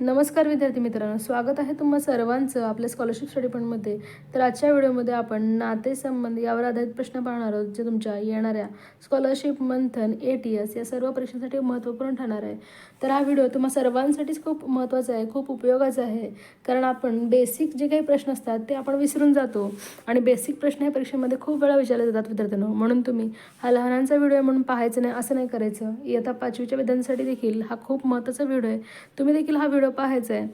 नमस्कार विद्यार्थी मित्रांनो स्वागत आहे तुम्हा सर्वांचं आपल्या स्कॉलरशिप स्टडी पॉईंटमध्ये तर आजच्या व्हिडिओमध्ये आपण नातेसंबंध यावर आधारित प्रश्न पाहणार आहोत जे तुमच्या येणाऱ्या scholarship Manthan A T S या सर्व परीक्षांसाठी महत्त्वपूर्ण ठरणार आहे. तर हा व्हिडिओ तुम्हा सर्वांसाठीच खूप महत्त्वाचा आहे खूप उपयोगाचा आहे. कारण आपण बेसिक जे काही प्रश्न असतात ते आपण विसरून जातो. आणि बेसिक प्रश्न या परीक्षेमध्ये खूप वेळा विचारले जातात विद्यार्थ्यांनो. म्हणून तुम्ही हा लहानांचा व्हिडिओ आहे म्हणून पाहायचं नाही असं नाही करायचं. इयत्ता पाचवीच्या विद्यार्थ्यांसाठी देखील हा खूप महत्त्वाचा व्हिडिओ आहे. तुम्ही देखील हा व्हिडिओ पाहायचं आहे.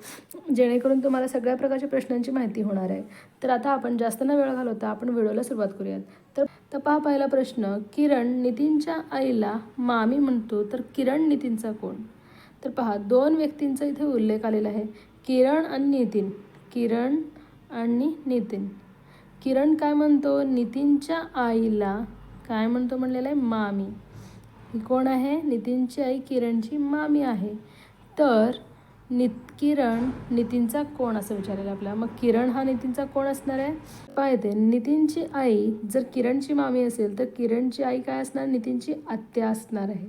जेणेकरून तुम्हाला सगळ्या प्रकारच्या प्रश्नांची माहिती होणार आहे. तर आता आपण जास्त न वेळ घालवता आपण व्हिडिओला सुरुवात करूयात. तर तर पहा पहिला प्रश्न. किरण नितीनच्या आईला मामी म्हणतो तर किरण नितीनचा कोण? तर पहा दोन व्यक्तींचा इथे उल्लेख आलेला आहे. किरण आणि नितीन. किरण आणि नितीन. किरण काय म्हणतो? नितीनच्या आईला काय म्हणतो म्हणलेलं आहे? मामी. ही कोण आहे? नितीनची आई किरणची मामी आहे. तर नित किरण नितीनचा कोण असं विचारेल आपल्याला मग किरण हा नितीनचा कोण असणार आहे? पाहते नितीनची आई जर किरणची मामी असेल तर किरणची आई काय असणार? नितीनची आत्या असणार आहे.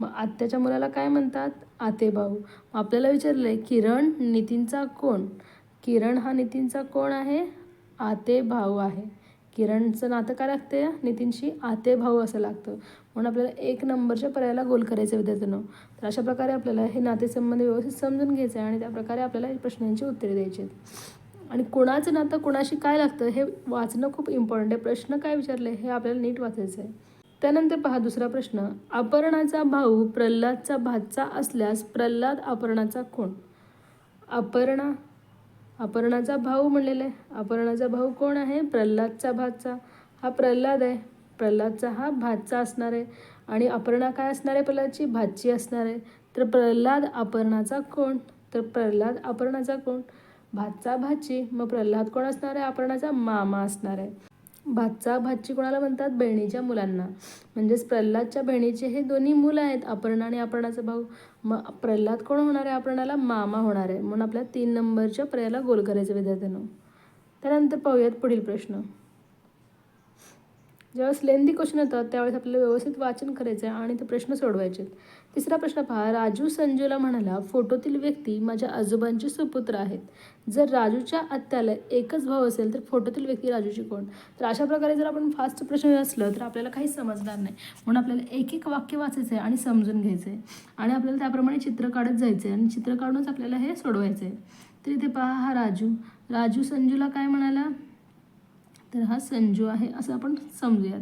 मग आत्याच्या मुलाला काय म्हणतात? आते भाऊ. आपल्याला विचारलं आहे किरण नितीनचा कोण? किरण हा नितीनचा कोण आहे? आते भाऊ आहे. किरणचं नातं काय लागते नितीनशी आते भाऊ असं लागतं. म्हणून आपल्याला एक नंबरच्या पर्यायाला गोल करायचं विद्यार्थ्यांना. तर अशा प्रकारे आपल्याला हे नातेसंबंध व्यवस्थित समजून घ्यायचं आहे आणि त्याप्रकारे आपल्याला या प्रश्नांची उत्तरे द्यायची आहेत. आणि कुणाचं नातं कुणाशी काय लागतं हे वाचणं खूप इम्पॉर्टंट आहे. प्रश्न काय विचारले हे आपल्याला नीट वाचायचं आहे. त्यानंतर पहा दुसरा प्रश्न. अपर्णाचा भाऊ प्रल्हादचा भातचा असल्यास प्रल्हाद अपर्णाचा कोण? अपर्णा अपर्णाचा भाऊ म्हणलेला आहे. अपर्णाचा भाऊ कोण आहे? प्रल्हादचा भातचा हा प्रल्हाद आहे. प्रल्हादचा हा भातचा असणार आहे. आणि अपर्णा काय असणार आहे? प्रल्हादची भातची असणार आहे. तर प्रल्हाद अपर्णाचा कोण? तर प्रल्हाद अपर्णाचा कोण? भातचा भाची. मग प्रल्हाद कोण असणार आहे? अपर्णाचा मामा असणार आहे. भातचा भाची कोणाला म्हणतात? बहिणीच्या मुलांना. म्हणजेच प्रल्हादच्या बहिणीचे हे दोन्ही मुलं आहेत अपर्णा आणि अपर्णाचा भाऊ. मग प्रल्हाद कोण होणार आहे? अपर्णाला मामा होणार आहे. म्हणून आपल्या तीन नंबरच्या पर्यायाला गोल करायचं विद्यार्थ्यांना. त्यानंतर पाहूयात पुढील प्रश्न. ज्यावेळेस लेंदी क्वेश्चन येतात त्यावेळेस आपल्याला व्यवस्थित वाचन करायचं आहे आणि ते प्रश्न सोडवायचे तिसरा प्रश्न पहा राजू संजूला म्हणाला फोटोतील व्यक्ती माझ्या आजोबांचे सुपुत्र आहेत. जर राजूच्या आत्याला एकच भाव असेल तर फोटोतील व्यक्ती राजूची कोण? तर अशा प्रकारे जर आपण फास्ट प्रश्न असलं तर आपल्याला काही समजणार नाही. म्हणून आपल्याला एक एक वाक्य वाचायचं आहे आणि समजून घ्यायचं आहे आणि आपल्याला त्याप्रमाणे चित्र काढत जायचं आहे आणि चित्र काढूनच आपल्याला हे सोडवायचं आहे तर इथे पहा हा राजू. राजू संजूला काय म्हणाला? तर हा संजू आहे असं आपण समजूयात.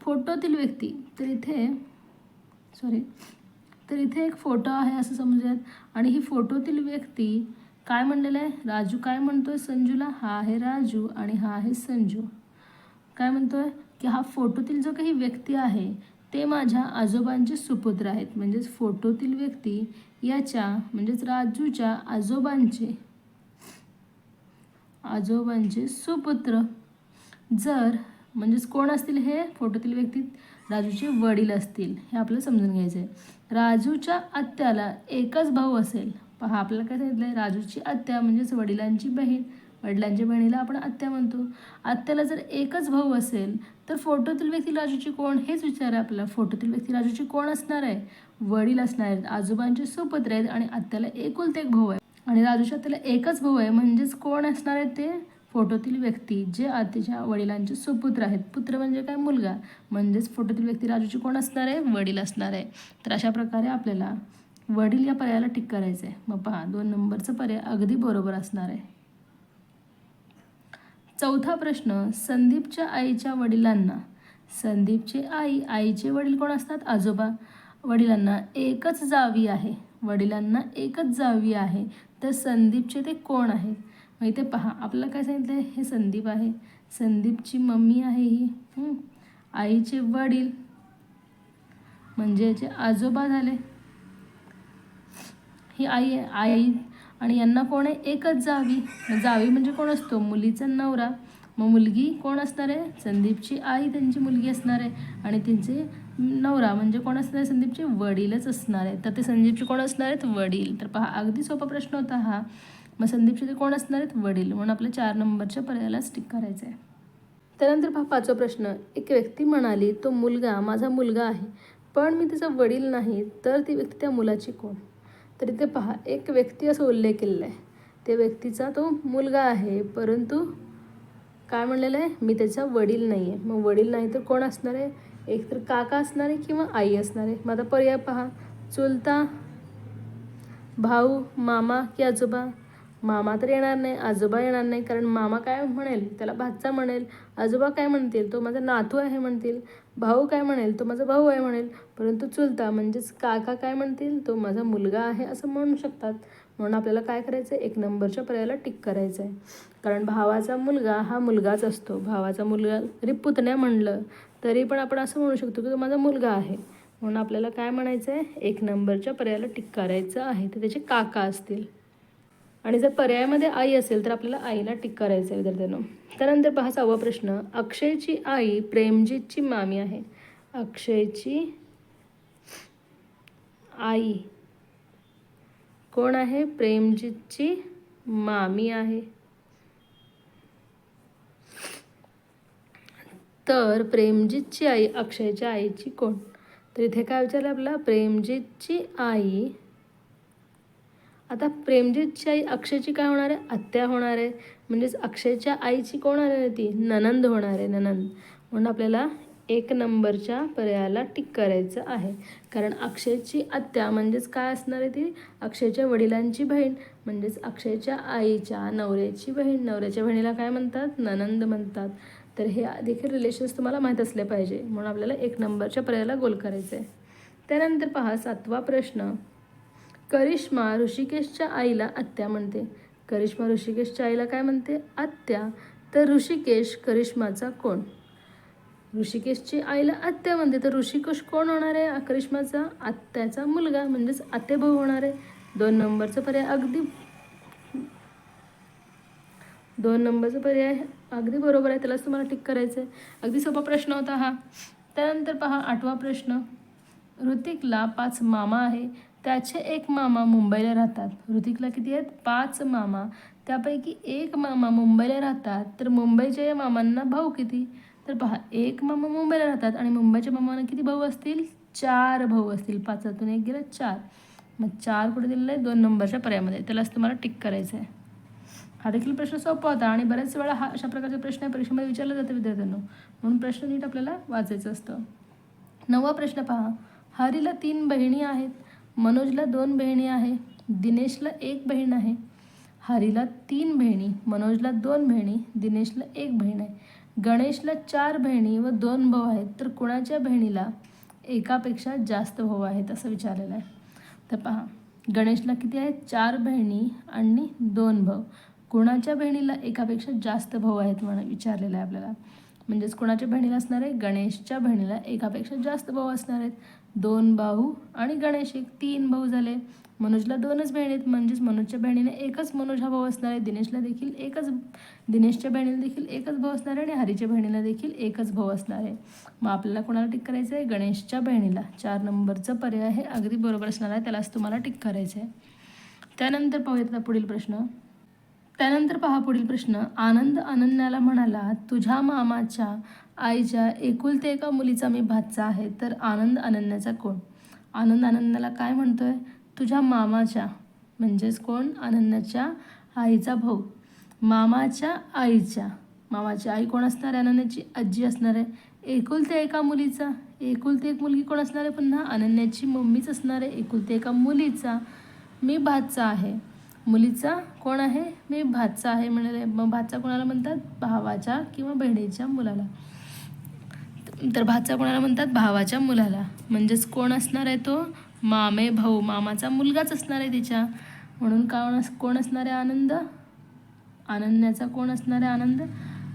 फोटोतील व्यक्ती तर इथे सॉरी तर इथे एक फोटो आहे असं समजूयात. आणि ही फोटोतील व्यक्ती काय म्हणलेलं आहे? राजू काय म्हणतोय संजूला? हा आहे राजू आणि हा आहे संजू. काय म्हणतोय? की हा फोटोतील जो काही व्यक्ती आहे ते माझ्या आजोबांचे सुपुत्र आहेत. म्हणजेच फोटोतील व्यक्ती याच्या म्हणजेच राजूच्या आजोबांचे आजोबांचे सुपुत्र. जर म्हणजेच कोण असतील हे? फोटोतील व्यक्ती राजूचे वडील असतील. हे आपल्याला समजून घ्यायचं आहे राजूच्या आत्याला एकच भाऊ असेल. पहा आपल्याला काय सांगितलं आहे राजूची आत्या म्हणजेच वडिलांची बहीण. वडिलांच्या बहिणीला आपण आत्या म्हणतो. आत्याला जर एकच भाऊ असेल तर फोटोतील व्यक्ती राजूची कोण? हेच विचार आहे आपल्याला. फोटोतील व्यक्ती राजूची कोण असणार आहे? वडील असणार आहेत. आजोबांचे सुपुत्र आहेत आणि आत्याला एकुलते एक भाऊ आहे. आणि राजूच्या आत्याला एकच भाऊ आहे. म्हणजेच कोण असणार आहे ते? फोटोतील व्यक्ती जे आतीच्या वडिलांचे सुपुत्र आहेत. पुत्र म्हणजे काय? मुलगा. म्हणजेच फोटोतील व्यक्ती राजूची कोण असणार आहे? वडील असणार आहे. तर अशा प्रकारे आपल्याला वडील या पर्यायाला टिक करायचं आहे मग पहा दोन नंबरचं पर्याय अगदी बरोबर असणार आहे. चौथा प्रश्न संदीपच्या आईच्या वडिलांना. संदीपची आई आईचे वडील कोण असतात? आजोबा. वडिलांना एकच जावी आहे. वडिलांना एकच जावी आहे. तर संदीपचे ते कोण आहेत मग इथे पहा आपल्याला काय सांगितलं आहे हे संदीप आहे. संदीपची मम्मी आहे ही. आईचे वडील. म्हणजे याचे आजोबा झाले. ही आई आहे आई आणि यांना कोण आहे? एकच जावी. जावी म्हणजे कोण असतो? मुलीचा नवरा. मग मुलगी कोण असणार आहे? संदीपची आई त्यांची मुलगी असणार आहे. आणि त्यांचे नवरा म्हणजे कोण असणार आहे? संदीपचे वडीलच असणार आहे. तर ते संदीपचे कोण असणार आहेत? वडील. तर पहा अगदी सोपा प्रश्न होता हा. मग संदीपचे ते कोण असणार आहेत? वडील. म्हणून आपल्या चार नंबरच्या पर्यायाला स्टिक करायचं आहे त्यानंतर पहा पाचवा प्रश्न. एक व्यक्ती म्हणाली तो मुलगा माझा मुलगा आहे. पण मी तिचा वडील नाही तर ती व्यक्ती त्या मुलाची कोण? तर इथे पहा एक व्यक्ती असं उल्लेख केलेला आहे त्या व्यक्तीचा तो मुलगा आहे परंतु काय म्हणलेलं आहे? मी त्याचा वडील नाही आहे मग वडील नाही तर कोण असणार आहे? एक तर काका असणार आहे किंवा आई असणार आहे? मग आता पर्याय पहा. चुलता भाऊ मामा की आजोबा? मामा तर येणार नाही आजोबा येणार नाही कारण मामा काय म्हणेल? त्याला भाचा म्हणेल. आजोबा काय म्हणतील? तो माझा नातू आहे म्हणतील. भाऊ काय म्हणेल? तो माझा भाऊ आहे म्हणेल. परंतु चुलता म्हणजेच काका काय म्हणतील? तो माझा मुलगा आहे असं म्हणू शकतात. म्हणून आपल्याला काय करायचं आहे एक नंबरच्या पर्यायाला टिक करायचं आहे कारण भावाचा मुलगा हा मुलगाच असतो. भावाचा मुलगा जरी पुतण्या म्हणलं तरी पण आपण असं म्हणू शकतो की तो माझा मुलगा आहे. म्हणून आपल्याला काय म्हणायचं आहे एक नंबरच्या पर्यायाला टिक करायचं आहे. ते त्याचे काका असतील. आणि जर पर्यायामध्ये आई असेल तर आपल्याला आईला टिक करायचं आहे विद्यार्थ्यांनो. त्यानंतर पहा सहावा प्रश्न. अक्षयची आई प्रेमजीतची मामी आहे. अक्षयची आई कोण आहे? प्रेमजीतची मामी आहे. तर प्रेमजीतची आई अक्षयच्या आईची कोण? तर इथे काय विचारलं आपला प्रेमजीतची आई आता प्रेमजीतची आई अक्षयची काय होणार आहे? आत्या होणार आहे. म्हणजेच अक्षयच्या आईची कोण आहे ती? ननंद होणार आहे ननंद. म्हणून आपल्याला एक नंबरच्या पर्यायाला टिक करायचं आहे. कारण अक्षयची आत्या म्हणजेच काय असणार आहे ती? अक्षयच्या वडिलांची बहीण. म्हणजेच अक्षयच्या आईच्या नवऱ्याची बहीण. नवऱ्याच्या बहिणीला काय म्हणतात? ननंद म्हणतात. तर हे देखील रिलेशन्स तुम्हाला माहीत असले पाहिजे. म्हणून आपल्याला एक नंबरच्या पर्यायाला गोल करायचं आहे त्यानंतर पहा सातवा प्रश्न. करिश्मा ऋषिकेशच्या आईला आत्या म्हणते. करिश्मा ऋषिकेशच्या आईला काय म्हणते? आत्या. तर ऋषिकेश करिश्माचा कोण? ऋषिकेशची आईला आत्या म्हणते. तर ऋषिकेश कोण होणार आहे? करिश्माचा आत्याचा मुलगा म्हणजेच आतेभाऊ होणार आहे. दोन नंबरचा पर्याय अगदी दोन नंबरचा पर्याय अगदी बरोबर आहे. त्यालाच तुम्हाला टिक करायचं आहे अगदी सोपा प्रश्न होता हा. त्यानंतर पहा आठवा प्रश्न. ऋतिकला पाच मामा आहे. त्याचे एक मामा मुंबईला राहतात. ऋतिकला किती आहेत? पाच मामा. त्यापैकी एक मामा मुंबईला राहतात. तर मुंबईच्या या मामांना भाऊ किती? तर पहा एक मामा मुंबईला राहतात आणि मुंबईच्या मामांना किती भाऊ असतील? चार भाऊ असतील. पाचातून एक गेला चार. मग चार कुठे दिलेलं आहे? दोन नंबरच्या पर्यायामध्ये. त्यालाच तुम्हाला टिक करायचं आहे हा देखील प्रश्न सोपा होता आणि बऱ्याच वेळा हा अशा प्रकारचे प्रश्न परीक्षेमध्ये विचारले जाते विद्यार्थ्यांना. म्हणून प्रश्न नीट आपल्याला वाचायचं असतं. नववा प्रश्न पहा. हरीला तीन बहिणी आहेत. मनोजला दोन बहिणी आहे दिनेशला एक बहीण आहे हरीला तीन बहिणी मनोजला दोन बहिणी दिनेशला एक बहीण आहे. गणेशला चार बहिणी व दोन भाऊ आहेत तर कुणाच्या बहिणीला एकापेक्षा जास्त भाऊ आहेत असं विचारलेलं आहे. तर पहा गणेशला किती आहेत? चार बहिणी आणि दोन भाऊ. कुणाच्या बहिणीला एकापेक्षा जास्त भाऊ आहेत म्हणून विचारलेलं आहे आपल्याला. म्हणजेच कुणाच्या बहिणीला असणार आहे? गणेशच्या बहिणीला एकापेक्षा जास्त भाऊ असणार आहेत. दोन भाऊ आणि गणेश एक तीन भाऊ झाले. मनोजला दोनच बहिणी आहेत. म्हणजेच मनोजच्या बहिणीने एकच मनोज हा भाऊ असणार आहे. दिनेशला देखील एकच दिनेशच्या बहिणीला देखील एकच भाऊ असणार आहे आणि हरीच्या बहिणीला देखील एकच भाऊ असणार आहे. मग आपल्याला कोणाला टिक करायचं आहे? गणेशच्या बहिणीला. चार नंबरचा पर्याय हे अगदी बरोबर असणार आहे. त्यालाच तुम्हाला टिक करायचं आहे. त्यानंतर पाहूयात पुढील प्रश्न. त्यानंतर पहा पुढील प्रश्न. आनंद अनन्याला म्हणाला तुझ्या मामाच्या आईच्या एकुलते एका मुलीचा मी भाचा आहे तर आनंद अनन्याचा कोण? आनंद अनन्याला काय म्हणतोय? तुझ्या मामाच्या म्हणजेच कोण? अनन्याच्या आईचा भाऊ. मामाच्या आईच्या. मामाची आई कोण असणार आहे? अनन्याची आजी असणार आहे. एकुलते एका मुलीचा. एकुलते एक मुलगी कोण असणार आहे? पुन्हा अनन्याची मम्मीच असणार आहे. एकुलते एका मुलीचा मी भातचा आहे. मुलीचा कोण आहे? मी भातचा आहे म्हणाले. मग भातचा कोणाला म्हणतात? भावाच्या किंवा बहिणीच्या मुलाला. तर भाचा कोणाला म्हणतात? भावाच्या मुलाला. म्हणजेच कोण असणार आहे तो? मामे भाऊ. मामाचा मुलगाच असणार आहे तिच्या. म्हणून का कोण असणार आहे आनंद? अनन्याचा कोण असणार आहे आनंद?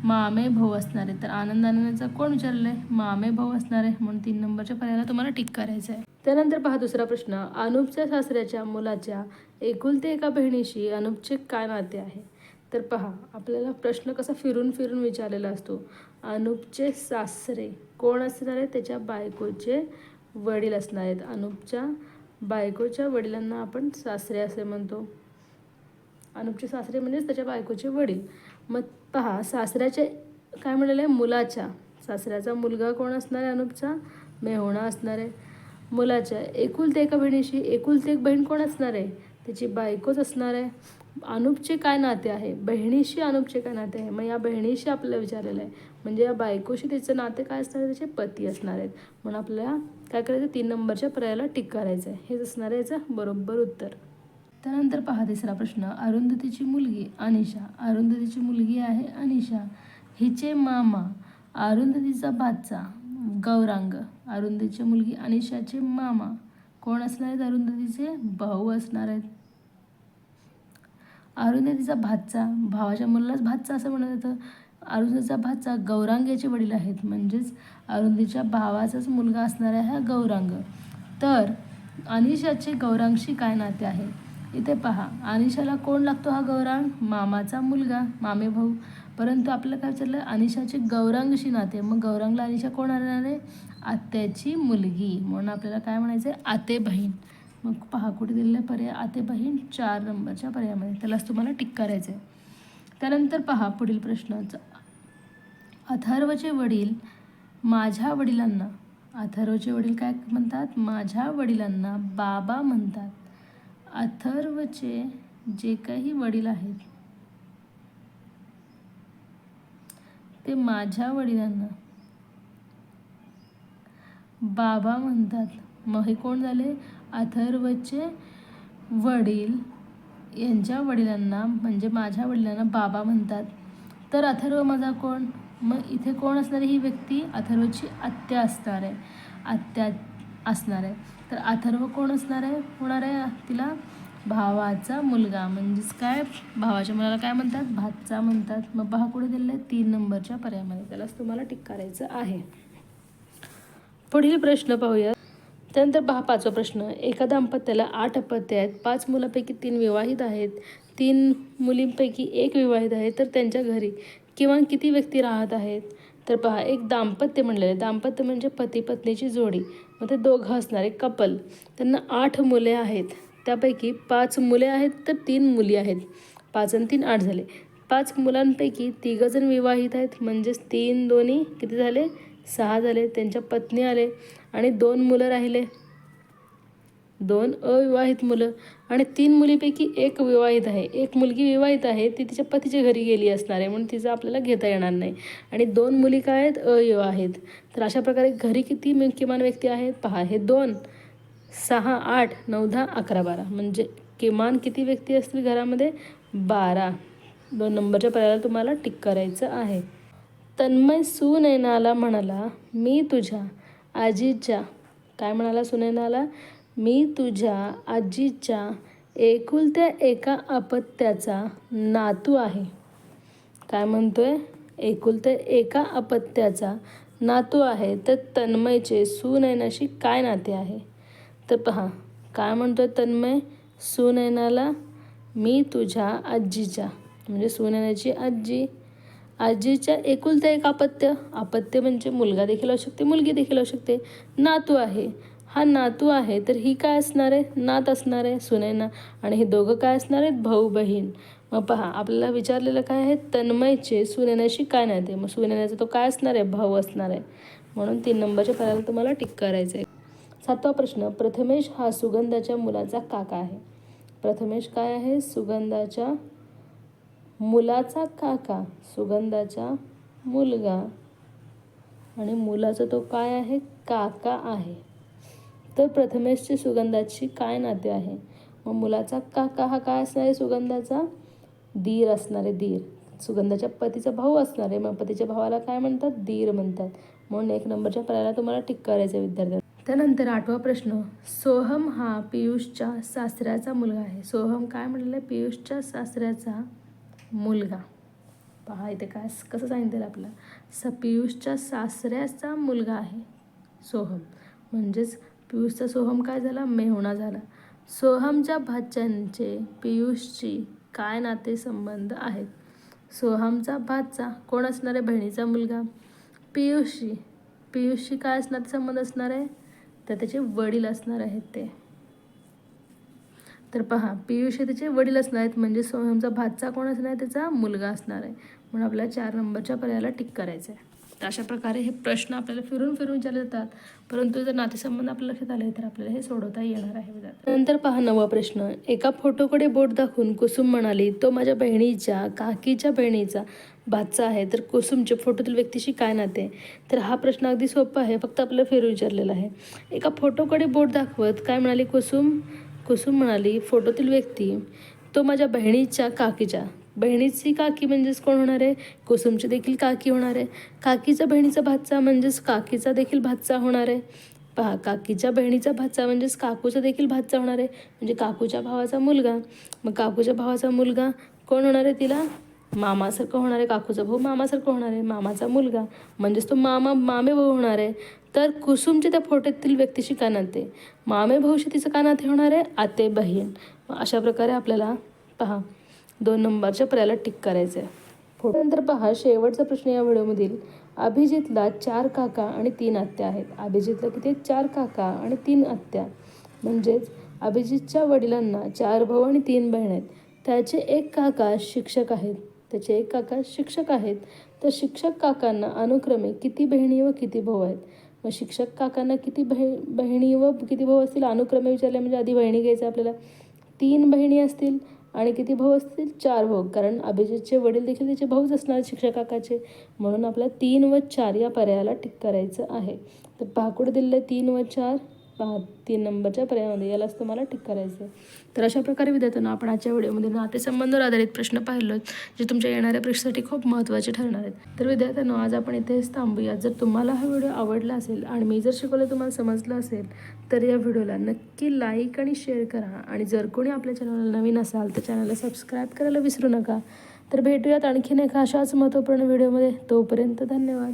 मामे भाऊ असणार आहे. तर आनंद आनंदाचा कोण विचारलं आहे मामे भाऊ असणार आहे. म्हणून तीन नंबरच्या पर्यायाला तुम्हाला टिक करायचं आहे त्यानंतर पहा दुसरा प्रश्न. अनुपच्या सासऱ्याच्या मुलाच्या एकुलते एका बहिणीशी अनुपचे काय नाते आहे? तर पहा आपल्याला प्रश्न कसा फिरून फिरून विचारलेला असतो? अनुपचे सासरे. कोण असणार आहे? त्याच्या बायकोचे वडील असणार आहेत. अनुपच्या बायकोच्या वडिलांना आपण सासरे असे म्हणतो. अनुपचे सासरे म्हणजेच त्याच्या बायकोचे वडील. मग पहा सासऱ्याचे काय म्हणाले? मुलाच्या. सासऱ्याचा मुलगा कोण असणार आहे? अनुपचा मेहोणा असणार आहे. मुलाच्या एकुलते एका बहिणीशी एकुलते एक बहीण कोण असणार आहे? त्याची बायकोच असणार आहे. अनुपचे काय नाते आहे? बहिणीशी अनुपचे काय नाते आहे? मग या बहिणीशी आपल्याला विचारलेलं आहे. म्हणजे या बायकोशी त्याचं नाते काय असणार आहे? त्याचे पती असणार आहेत. म्हणून आपल्याला काय करायचं? तीन नंबरच्या पर्यायाला टिक करायचं आहे. हेच असणार आहे याचं बरोबर उत्तर. त्यानंतर पहा तिसरा प्रश्न. अरुंधतीची मुलगी अनिशा. अरुंधतीची मुलगी आहे अनिशा. हिचे मामा अरुंधतीचा भाचा गौरांग. अरुंधतीची मुलगी अनिशाचे मामा. कोण असणार आहेत? अरुंधतीचे भाऊ असणार आहेत. अरुंधतीचा भातचा भावाच्या मुलालाच भातचा असं म्हणत होतं. अरुंधतीचा भातचा गौरांग याचे वडील आहेत. म्हणजेच अरुंधतीच्या भावाचाच मुलगा असणार आहे हा गौरांग. तर अनिशाचे गौरांगशी काय नाते आहे? इथे पहा. अनिशाला कोण लागतो हा गौरांग? मामाचा मुलगा मामे भाऊ परंतु आपलं काय विचारलं अनिशाचे गौरांगशी नाते. मग गौरांगला अनिशा कोण आणणार आहे? आत्याची मुलगी. म्हणून आपल्याला काय म्हणायचं आहे आते बहीण. मग पहा कुठे दिलेलं पर्याय? आते बहीण चार नंबरच्या पर्यायामध्ये. त्यालाच तुम्हाला टिक करायचं आहे त्यानंतर पहा पुढील प्रश्नाचा अथर्वचे वडील माझ्या वडिलांना अथर्वचे वडील काय म्हणतात? माझ्या वडिलांना बाबा म्हणतात. अथर्वचे जे काही वडील आहेत ते माझ्या वडिलांना. बाबा म्हणतात मग हे कोण झाले? अथर्वचे वडील. यांच्या वडिलांना म्हणजे माझ्या वडिलांना बाबा म्हणतात. तर अथर्व माझा कोण? मग इथे कोण असणार आहे ही व्यक्ती? अथर्वची आत्या असणार. आहे आत्या असणार. आहे तर अथर्व कोण असणार? आहे होणार आहे तिला? भावाचा मुलगा. म्हणजेच काय? भावाच्या मुलाला काय म्हणतात? भातचा म्हणतात. मग पहा कुठे दिलेलं आहे तीन नंबरच्या पर्यायामध्ये. त्यालाच तुम्हाला टिक करायचं आहे. पुढील प्रश्न पाहूया त्यानंतर पहा पाचवा प्रश्न. एका दाम्पत्याला आठ अपत्य आहेत. पाच मुलांपैकी तीन विवाहित आहेत. तीन मुलींपैकी एक विवाहित आहे. तर त्यांच्या घरी किमान किती व्यक्ती राहत आहेत? तर पहा एक दाम्पत्य म्हणलेलं आहे. दाम्पत्य म्हणजे पती पत्नीची जोडी. मग ते दोघं असणारे. कपल त्यांना आठ मुले आहेत. त्यापैकी पाच मुले आहेत तर तीन मुली आहेत. पाच आणि तीन आठ झाले. पाच मुलांपैकी तिघंजण विवाहित आहेत. म्हणजेच तीन दोन्ही किती झाले? सहा झाले. त्यांच्या पत्नी आले आणि दोन मुलं राहिले. दोन अविवाहित मुलं आणि तीन मुलीपैकी एक विवाहित आहे. एक मुलगी विवाहित आहे ती तिच्या पतीच्या घरी गेली असणार आहे म्हणून तिचं आपल्याला घेता येणार नाही. आणि दोन मुली काय आहेत? अविवाहित. तर अशा प्रकारे घरी किती किमान व्यक्ती आहेत? पहा हे दोन. सहा आठ नऊ दहा अकरा बारा. म्हणजे किमान किती व्यक्ती असतील घरामध्ये? बारा. दोन नंबरच्या पर्यायाला तुम्हाला टिक करायचं आहे. तन्मय सुनैनाला म्हणाला मी तुझ्या आजीच्या काय म्हणाला सुनैनाला मी तुझ्या आजीच्या एकुलत्या एका अपत्याचा नातू आहे. काय म्हणतोय? एकुलत्या एका अपत्याचा नातू आहे. तर तन्मयचे सुनैनाशी काय नाते आहे? तर पहा काय म्हणतोय तन्मय? सुनैनाला मी तुझ्या आजीच्या. म्हणजे सुनैनाची आजी. आजीच्या एकुलता एक अपत्य. अपत्य म्हणजे मुलगा देखील असू शकते मुलगी देखील असू शकते. नातू आहे. हा नातू आहे तर ही काय असणार आहे? नात असणार आहे सुनैना आणि हे दोघं काय असणार आहेत? भाऊ बहीण. मग पहा आपल्याला विचारलेलं काय आहे? तन्मयचे सुनैनाशी काय नाते मग सुनैनाचा तो काय असणार आहे? भाऊ असणार आहे. म्हणून तीन नंबरच्या पर्यायाला तुम्हाला टिक करायचं आहे सातवा प्रश्न प्रथमेश हा सुगंधाच्या मुलाचा काका आहे. प्रथमेश काय आहे? सुगंधाच्या मुलाचा काका सुगंधाचा मुलगा. आणि मुलाचा तो काय आहे? काका आहे. तर प्रथमेशची सुगंधाची काय नाते आहे? मग मुलाचा काका हा काय असणार आहे? सुगंधाचा दीर असणारे दीर. सुगंधाच्या पतीचा भाऊ असणार आहे. मग पतीच्या भावाला काय म्हणतात? दीर म्हणतात. म्हणून एक नंबरच्या पर्यायाला तुम्हाला टिक करायचं आहे विद्यार्थ्यांना. त्यानंतर आठवा प्रश्न सोहम हा पियुषच्या सासऱ्याचा मुलगा आहे. सोहम काय म्हटलेलं आहे पियुषच्या सासऱ्याचा मुलगा. पहा इथे काय कसं सांगितलं आपलं स पियुषच्या सासऱ्याचा मुलगा आहे सोहम. म्हणजेच पियुषचा सोहम काय झाला? मेहुणा झाला. सोहमच्या भाच्यांचे पियुषची काय नातेसंबंध आहेत? सोहमचा भाचा कोण असणार आहे? बहिणीचा मुलगा. पियुषी. पियुषशी काय असणार संबंध असणार आहे? तर त्याचे वडील असणार आहेत ते. तर पहा पियुष हे त्याचे वडील असणार आहेत म्हणजे सोहमचा भातचा कोण असणार आहे? त्याचा मुलगा असणार आहे. म्हणून आपल्याला चार नंबरच्या पर्यायाला टिक करायचं आहे तर अशा प्रकारे हे प्रश्न आपल्याला फिरून फिरून विचारले जातात परंतु जर नातेसंबंध आपल्या लक्षात आले तर आपल्याला हे सोडवता येणार आहे नंतर पहा नवा प्रश्न. एका फोटोकडे बोट दाखवून कुसुम म्हणाली तो माझ्या बहिणीच्या काकीच्या बहिणीचा भाचा आहे. तर कुसुमच्या फोटोतील व्यक्तीशी काय नाते? तर हा प्रश्न अगदी सोपा आहे फक्त आपल्याला फिरून विचारलेला आहे. एका फोटोकडे बोट दाखवत काय म्हणाली कुसुम? कुसुम म्हणाली फोटोतील व्यक्ती तो माझ्या बहिणीच्या काकीच्या. बहिणीची काकी म्हणजेच कोण होणार आहे? कुसुमची देखील काकी होणार आहे. काकीच्या बहिणीचा भातचा म्हणजेच काकीचा देखील भातचा होणार आहे. पहा काकीच्या बहिणीचा भाचा म्हणजेच काकूचा देखील भातचा होणार आहे. म्हणजे काकूच्या भावाचा मुलगा. मग काकूच्या भावाचा मुलगा कोण होणार आहे तिला? मामासारखं होणार आहे. काकूचा भाऊ मामासारखं होणार आहे. मामाचा मुलगा. म्हणजेच तो मामा मामे भाऊ होणार आहे. तर कुसुमच्या त्या फोटोतील व्यक्तीशी का नाते मामे भाऊशी तिचं का नाते होणार आहे? आते बहीण. मग अशा प्रकारे आपल्याला पहा दोन नंबरच्या पर्याला टिक करायचं आहे फोटोनंतर पहा शेवटचा प्रश्न या व्हिडिओमधील. अभिजितला चार काका आणि तीन आत्या आहेत. अभिजितला किती चार काका आणि तीन आत्या. म्हणजेच अभिजितच्या वडिलांना चार भाऊ आणि तीन बहीण आहेत. त्याचे एक काका शिक्षक आहेत. त्याचे एक काका शिक्षक आहेत. तर शिक्षक काकांना अनुक्रमे किती बहिणी व किती भाऊ आहेत? मग शिक्षक काकांना किती बहि बहिणी व किती भाऊ असतील? अनुक्रमे विचारले म्हणजे आधी बहिणी घ्यायचं आपल्याला. तीन बहिणी असतील. आणि किती भाऊ असतील? चार भाऊ. कारण अभिजितचे वडील देखील त्याचे भाऊच असणार शिक्षक काकाचे म्हणून आपल्या तीन व चार या पर्यायाला टिक करायचं आहे. तर पाकुड दिलेलं तीन व चार पहा तीन नंबरच्या पर्यायामध्ये यालाच तुम्हाला टिक करायचं आहे तर अशा प्रकारे विद्यार्थ्यांना आपण आजच्या व्हिडिओमध्ये नातेसंबंधावर आधारित प्रश्न पाहिलो जे तुमच्या येणाऱ्या परीक्षेसाठी खूप महत्त्वाचे ठरणार आहेत. तर विद्यार्थ्यांना आज आपण इथेच थांबूया. जर तुम्हाला हा व्हिडिओ आवडला असेल आणि मी जर शिकवलं तुम्हाला समजलं असेल तर या व्हिडिओला नक्की लाईक आणि शेअर करा. आणि जर कोणी आपल्या चॅनलला नवीन असाल तर चॅनलला सबस्क्राईब करायला विसरू नका. तर भेटूयात आणखीन एका अशाच महत्त्वपूर्ण व्हिडिओमध्ये. तोपर्यंत धन्यवाद.